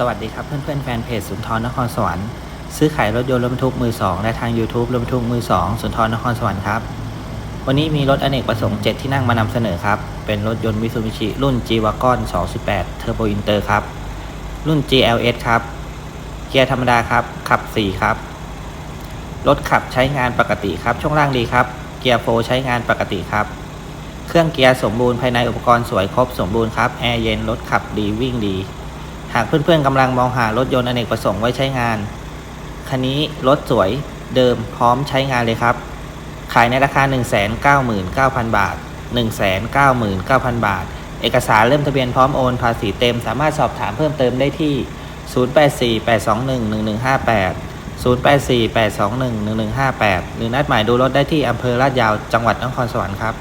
สวัสดีครับเพื่อนๆแฟนเพจสุนทรนครสวรรค์ซื้อขายรถยนต์รถบรรทุกมือ2และทาง YouTube รถบรรทุกมือ2สุนทรนครสวรรค์ครับ วันนี้มีรถอเนกประสงค์7ที่นั่งมานำเสนอครับ เป็นรถยนต์ Mitsubishi รุ่น G-Wagon 218 Turbo Inter ครับ รุ่น GLS ครับ เกียร์ธรรมดาครับ ขับ 4 ครับ รถขับใช้งานปกติครับ ช่วงล่างดีครับ เกียร์โฟร์ใช้งานปกติครับ เครื่องเกียร์สมบูรณ์ภายในอุปกรณ์สวยครบสมบูรณ์ครับ แอร์เย็นรถขับดีวิ่งดี หากเพื่อนๆกำลังมองหารถยนต์อเนกประสงค์ไว้ใช้งาน คันนี้รถสวยเดิมพร้อมใช้งานเลยครับ ขายในราคา 199,000 บาท 199,000 บาท เอกสารเริ่มทะเบียนพร้อมโอนภาษีเต็ม สามารถสอบถามเพิ่มเติมได้ที่ 0848211158 0848211158 หรือนัดหมายดูรถได้ที่อำเภอลาดยาวจังหวัดนครสวรรค์ครับ